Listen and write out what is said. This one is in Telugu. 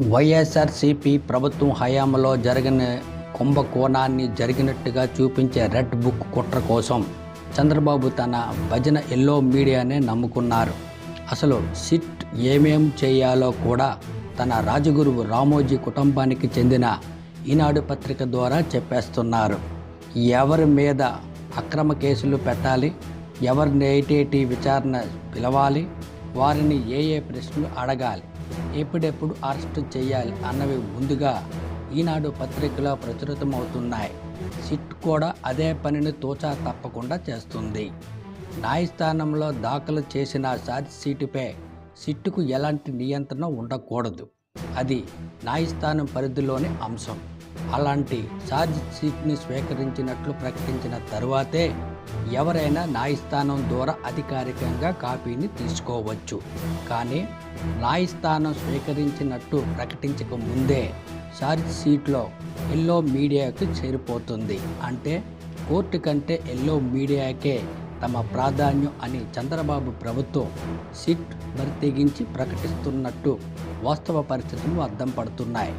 వైఎస్ఆర్సీపీ ప్రభుత్వం హయాంలో జరిగిన కుంభకోణాన్ని జరిగినట్టుగా చూపించే రెడ్ బుక్ కుట్ర కోసం చంద్రబాబు తన భజన ఎల్లో మీడియానే నమ్ముకున్నారు. అసలు సిట్ ఏమేం చేయాలో కూడా తన రాజగురువు రామోజీ కుటుంబానికి చెందిన ఈనాడు పత్రిక ద్వారా చెప్పేస్తున్నారు. ఎవరి మీద అక్రమ కేసులు పెట్టాలి? ఎవరిని ఏటేటి విచారణ పిలవాలి? వారిని ఏ ఏ ప్రశ్నలు అడగాలి? ఎప్పుడెప్పుడు అరెస్టు చేయాలి అన్నవి ముందుగా ఈనాడు పత్రికలో ప్రచురితమవుతున్నాయి. సిట్ కూడా అదే పనిని తోచా తప్పకుండా చేస్తుంది. న్యాయస్థానంలో దాఖలు చేసిన ఛార్జ్ షీటుపై సిట్టుకు ఎలాంటి నియంత్రణ ఉండకూడదు. అది న్యాయస్థానం పరిధిలోని అంశం. Hmm. అలాంటి ఛార్జ్ షీట్ని స్వీకరించినట్లు ప్రకటించిన తరువాతే ఎవరైనా న్యాయస్థానం ద్వారా అధికారికంగా కాపీని తీసుకోవచ్చు. కానీ న్యాయస్థానం స్వీకరించినట్టు ప్రకటించక ముందే ఛార్జ్ షీట్లో ఎల్లో మీడియాకు చేరిపోతుంది. అంటే కోర్టు కంటే ఎల్లో మీడియాకే తమ ప్రాధాన్యం అని చంద్రబాబు ప్రభుత్వం సిట్ బరితెగించి ప్రకటిస్తున్నట్టు వాస్తవ పరిస్థితులు అద్దం పడుతున్నాయి.